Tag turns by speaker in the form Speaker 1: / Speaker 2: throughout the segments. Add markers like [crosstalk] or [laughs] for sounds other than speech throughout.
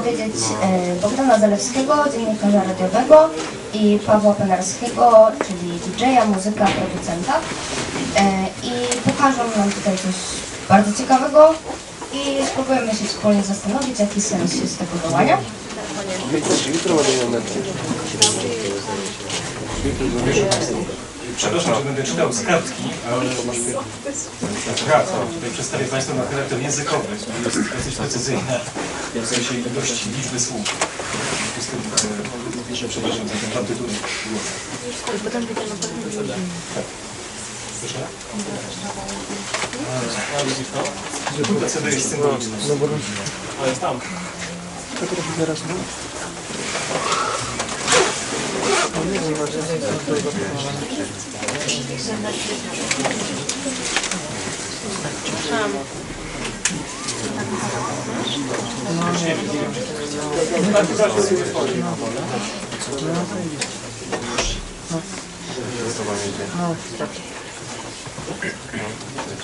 Speaker 1: powiedzieć e, Bogdana Zalewskiego, dziennikarza radiowego i Pawła Penarskiego, czyli DJ-a, muzyka, producenta. E, I pokażą nam tutaj coś bardzo ciekawego i spróbujemy się wspólnie zastanowić, jaki sens jest tego działania.
Speaker 2: Przepraszam, że będę czytał z kartki, ale raz, tutaj przedstawię Państwu na charakter językowy, jest dosyć precyzyjny, w sensie ilości liczby słów. W związku z tym, e, Przepraszam za tę partyturę. Proszę? Kurwa, co to jest symboliczne. Ale jest tam.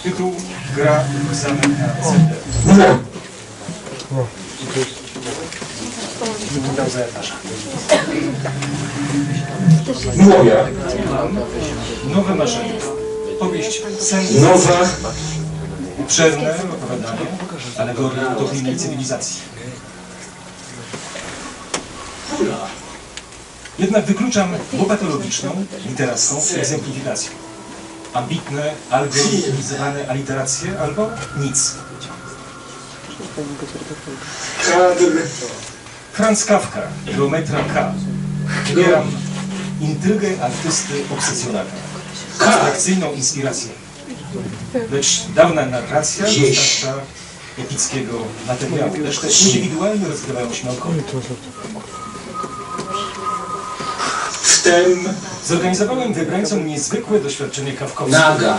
Speaker 2: Tytuł gra zamek na CD. Za etasza.
Speaker 3: Moja
Speaker 2: Nowe marzenie. Powieść sen
Speaker 3: nowa
Speaker 2: obszerne opowiadanie, alegoria utopijnej cywilizacji. Jednak wykluczam bopatologiczną, literacką egzemplifikację. Ambitne, algorytmizowane aliteracje albo nic.
Speaker 3: kadr
Speaker 2: Franz Kafka, geometra K. Wybieram intrygę artysty obsesjonalną. Abstrakcyjną inspirację. Lecz dawna narracja dostarcza epickiego materiału. Resztę indywidualnie rozgrywają się naokoło.
Speaker 3: wtem
Speaker 2: Zorganizowałem wybrańcom niezwykłe doświadczenie kawkowskie.
Speaker 3: naga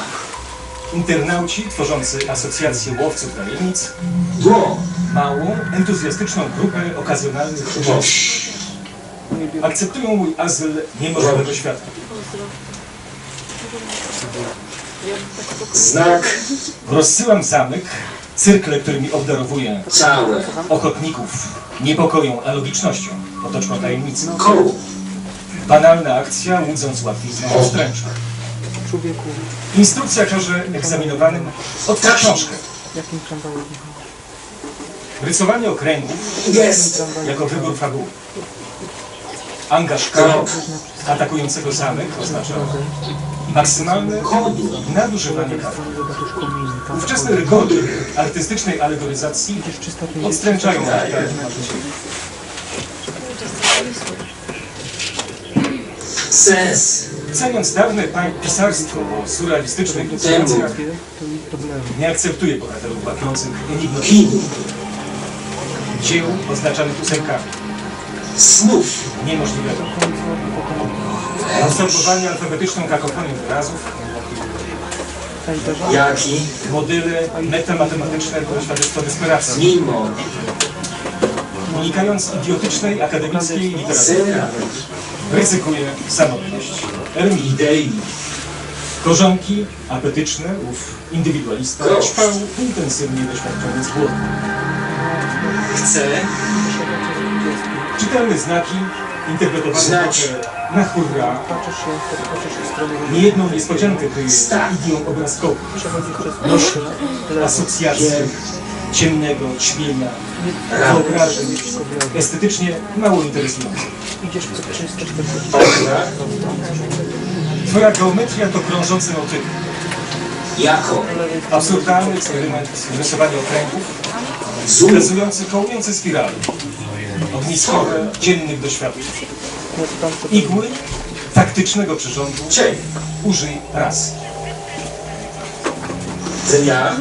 Speaker 2: Internauci tworzący asocjację łowców tajemnic,
Speaker 3: go
Speaker 2: małą, entuzjastyczną grupę okazjonalnych uczestników. Akceptują mój azyl niemożliwego świata.
Speaker 3: znak.
Speaker 2: Rozsyłam zamek, cyrkle, którymi obdarowuję
Speaker 3: całe.
Speaker 2: Ochotników niepokoją, a logicznością, otoczką tajemnicy.
Speaker 3: koło.
Speaker 2: Banalna akcja, łudząc łatwizną ostręcza. Instrukcja każe egzaminowanym. Otwórz książkę. Rysowanie okręgów
Speaker 3: jest.
Speaker 2: jako wybór fabuły. Angaż K atakującego zamek oznacza maksymalne nadużywanie kart. Ówczesne rygory artystycznej alegoryzacji odstręczają aktorów.
Speaker 3: sens
Speaker 2: Ceniąc dawne pisarstwo o surrealistycznych inspiracjach, nie akceptuję bohaterów łapiących enigmy
Speaker 3: kinu
Speaker 2: dzieł oznaczanych ósemkami.
Speaker 3: Snów
Speaker 2: Niemożliwego. Następowanie alfabetyczną kakofonią wyrazów,
Speaker 3: jaki
Speaker 2: modele metamatematyczne to świadectwo desperacji.
Speaker 3: mimo
Speaker 2: Unikając idiotycznej akademickiej literatury,
Speaker 3: zera
Speaker 2: ryzykuję samotność. Ermi
Speaker 3: idei
Speaker 2: Korzonki apetyczne, ów indywidualista,
Speaker 3: Grosz.
Speaker 2: ćpał intensywnie doświadczony z głodu.
Speaker 3: chce
Speaker 2: Czytelne znaki, interpretowane
Speaker 3: Znać.
Speaker 2: na hurra, niejedną niespodziankę kryje idiom obrazkową. Noszę asocjacje ciemnego ćmienia, wyobrażeń, estetycznie mało interesujące.
Speaker 3: okna
Speaker 2: Twoja geometria to krążący motyw.
Speaker 3: jako
Speaker 2: Absurdalny eksperyment rysowania okręgów,
Speaker 3: zum
Speaker 2: ukazujący kołujące spirale. Ogniskowe dziennych doświadczeń. Igły taktycznego przyrządu
Speaker 3: cień
Speaker 2: użyj raz.
Speaker 3: dnia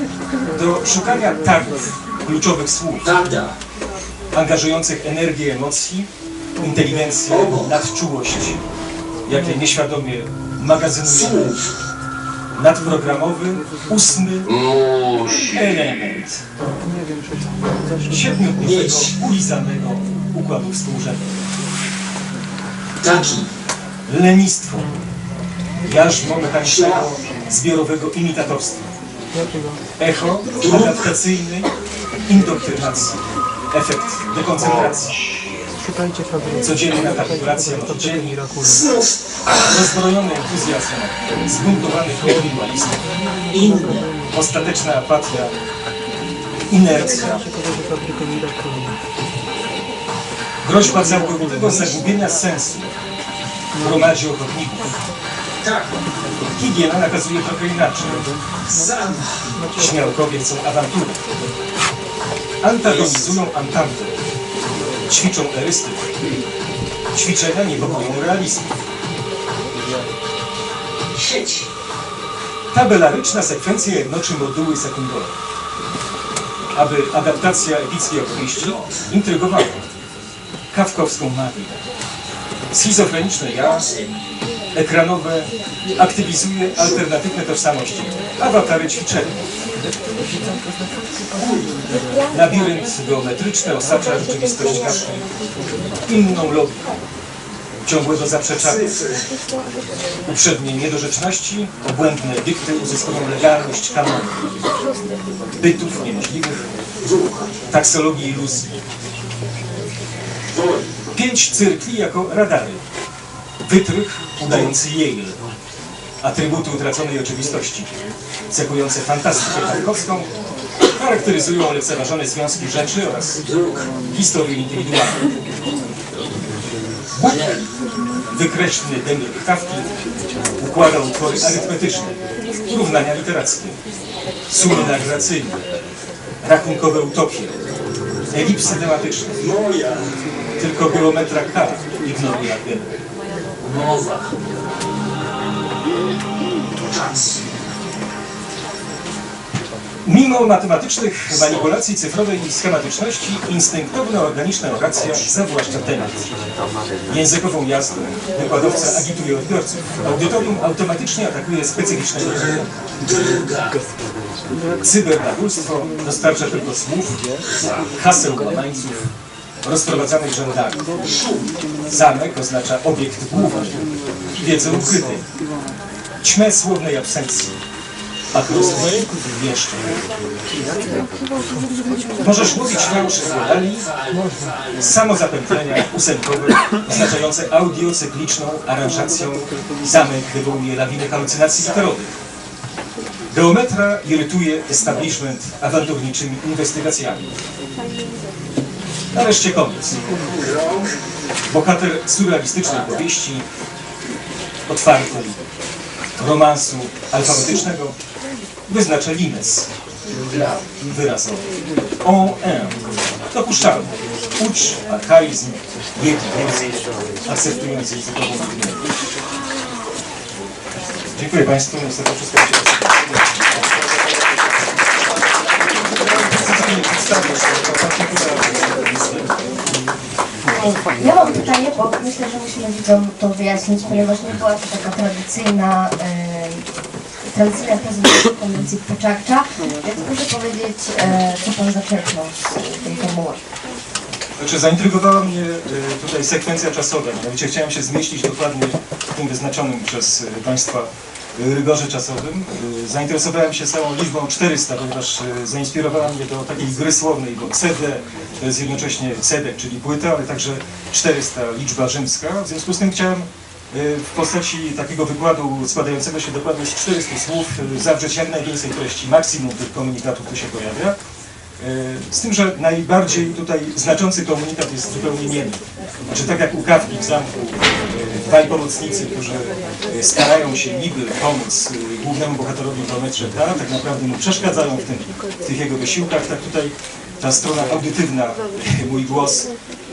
Speaker 2: Do szukania tagów, kluczowych słów, angażujących energię emocji, inteligencję, nadczułość, jakie nieświadomie magazynuje
Speaker 3: słów
Speaker 2: nadprogramowy, ósmy element siedmiodniowego, ulizanego układu współrzędnego.
Speaker 3: taki
Speaker 2: Lenistwo, jarzmo mechanicznego, zbiorowego imitatorstwa. Echo adaptacyjnej indoktrynacji. efekt dekoncentracji. Codzienna kapitulacja nauczycieli,
Speaker 3: Znów
Speaker 2: rozbrojony entuzjazm zbuntowanych indywidualistów,
Speaker 3: inne.
Speaker 2: ostateczna apatia, inercja, groźba całkowitego zagubienia sensu w gromadzie ochotników.
Speaker 3: Tak,
Speaker 2: Higiena nakazuje trochę inaczej.
Speaker 3: zamach.
Speaker 2: Śmiałkowie chcą awantury. Antagonizują antantę. Ćwiczą erystyk. Ćwiczenia niepokoją realistów.
Speaker 3: Sieć.
Speaker 2: Tabelaryczna sekwencja jednoczy moduły sekundowe. Aby adaptacja epickiej opowieści intrygowała. Kawkowską magię. Schizofreniczne ja, ekranowe, aktywizuje alternatywne tożsamości. Awatary ćwiczenia. Labirynt geometryczny osacza rzeczywistość kawki. Inną logiką. Ciągłego zaprzeczania. Uprzednie niedorzeczności, obłędne dykty uzyskują legalność kanonu. Bytów niemożliwych, taksologii iluzji. Pięć cyrkli jako radary. Wytrych udający Yale. Atrybuty utraconej oczywistości, cechujące fantastykę tarkowską, charakteryzują lekceważone związki rzeczy oraz
Speaker 3: Dróg.
Speaker 2: historię indywidualną. Bóg, wykreślny dębiek kawki, układa utwory arytmetyczne, równania literackie, sumy narracyjne, rachunkowe utopie, elipsy tematyczne. Tylko geometra K ignoruje
Speaker 3: Czas.
Speaker 2: Mimo matematycznych manipulacji cyfrowej i schematyczności, instynktowno-organiczna oracja zawłaszcza temat. Językową jazdę wykładowca agituje odbiorców. Audytorium automatycznie atakuje specyficzne. Cybernabójstwo dostarcza tylko słów, haseł łamańców, rozprowadzanych rzędami. Zamek oznacza obiekt główny, wiedzę ukrytej, ćmę słownej absencji, a krótko jeszcze. Możesz mówić fałszy modali, samozapętlenia ósemkowe, oznaczające audiocykliczną aranżacją. Zamek wywołuje lawinę halucynacji literowych. Geometra irytuje establishment awanturniczymi inwestygacjami. Nareszcie koniec. Bohater surrealistycznej powieści, otwartej, romansu alfabetycznego, wyznacza limes wyrazowy. On un. Dopuszczalny. Ucz, archaizm, wielki język, akceptując językową. Dziękuję Państwu. Niestety wszystko
Speaker 1: Ja mam pytanie, bo myślę, że musimy widzom to wyjaśnić, ponieważ nie była to taka tradycyjna, e, tradycyjna prezentacja konwencji Peczakcza, więc proszę powiedzieć, e, co Pan zaczerpnął z tej formuły.
Speaker 2: Znaczy zaintrygowała mnie y, tutaj sekwencja czasowa, mianowicie chciałem się zmieścić dokładnie w tym wyznaczonym przez Państwa rygorze czasowym. Y, Zainteresowałem się całą liczbą 400, ponieważ y, zainspirowała mnie do takiej gry słownej, bo CD to jest jednocześnie cedek, czyli płyta, ale także 400 liczba rzymska. W związku z tym chciałem w postaci takiego wykładu składającego się dokładnie z 400 słów zawrzeć jak najwięcej treści, maksimum tych komunikatów tu się pojawia. E, Z tym, że najbardziej tutaj znaczący komunikat jest zupełnie niemy. Znaczy tak jak u Kawki w zamku, e, dwaj pomocnicy, którzy e, starają się niby pomóc głównemu bohaterowi w geometrze K, tak naprawdę mu przeszkadzają w, tym, w tych jego wysiłkach, tak tutaj ta strona audytywna, mój głos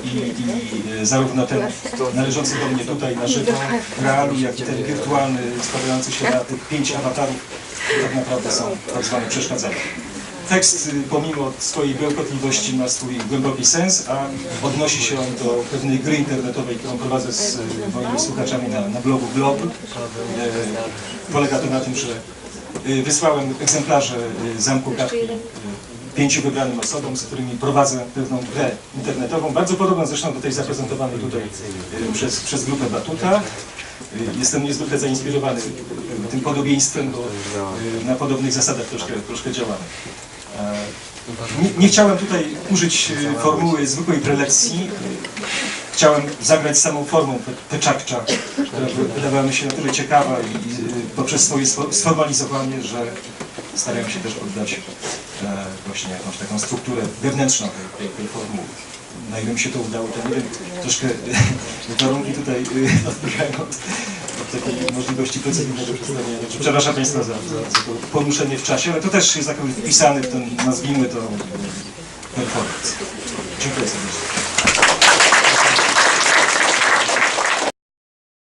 Speaker 2: i, i zarówno ten należący do mnie tutaj na żywo, realu, jak i ten wirtualny składający się na tych pięć awatarów, tak naprawdę są tak zwane przeszkadzania. Tekst, y, pomimo swojej bełkotliwości, ma swój głęboki sens, a odnosi się on do pewnej gry internetowej, którą prowadzę z y, moimi słuchaczami na, na blogu Glob. E, polega to na tym, że y, wysłałem egzemplarze y, Zamku Kawki y, pięciu wybranym osobom, z którymi prowadzę pewną grę internetową, bardzo podobną zresztą do tej zaprezentowanej tutaj y, przez, przez grupę Batuta. Y, Jestem niezwykle zainspirowany y, tym podobieństwem, bo y, na podobnych zasadach troszkę, troszkę działamy. E, Nie, chciałem tutaj użyć e, formuły zwykłej prelekcji. Chciałem zagrać samą formą pe- peczakcza, która wy- wydawała mi się na tyle ciekawa i, e, poprzez swoje sfo- sformalizowanie, że starałem się też oddać właśnie jakąś taką strukturę wewnętrzną tej, tej, formuły. Na ile mi się to udało, to nie wiem, troszkę [laughs] warunki tutaj [laughs] odbiegają od, od takiej możliwości precyzyjnego przedstawienia. Także przepraszam Państwa za, za, za to poruszenie w czasie, ale to też jest jakoś wpisany w ten, nazwijmy to, performance. Dziękuję serdecznie.